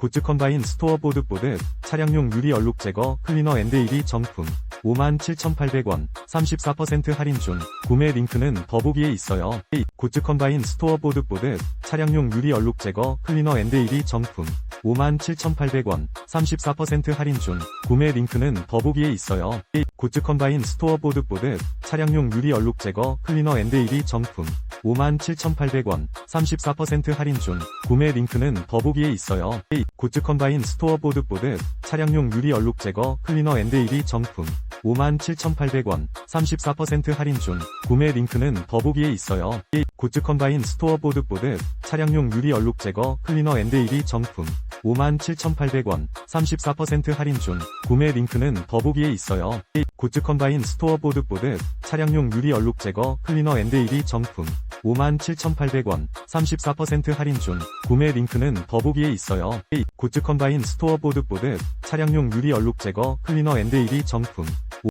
고츠 컴바인 스토어 보드 보드, 차량용 유리 얼룩 제거, 클리너 앤드 1위 정품. 57,800원, 34% 할인 중. 구매 링크는 더보기에 있어요. 고츠 컴바인 스토어 보드 보드, 차량용 유리 얼룩 제거, 클리너 앤드 1위 정품. 57,800원, 34% 할인 중. 구매 링크는 더보기에 있어요. 고츠 컴바인 스토어 보드 보드, 차량용 유리 얼룩 제거, 클리너 앤드 1위 정품. 57,800원, 34% 할인 중. 구매 링크는 더보기에 있어요. 고츠 컴바인 스토어 보드 보드, 차량용 유리 얼룩 제거, 클리너 앤드 1위 정품. 57,800원, 34% 할인 중. 구매 링크는 더보기에 있어요. 고츠 컴바인 스토어 보드 보드, 차량용 유리 얼룩 제거, 클리너 앤드 1위 정품. 57,800원, 34% 할인 중. 구매 링크는 더보기에 있어요. 고츠 컴바인 스토어 보드 보드, 차량용 유리 얼룩 제거, 클리너 앤드 1위 정품. 57,800원, 34% 할인 중. 구매 링크는 더보기에 있어요. 고츠 컴바인 스토어 보드 보드, 차량용 유리 얼룩 제거, 클리너 앤드 1위 정품.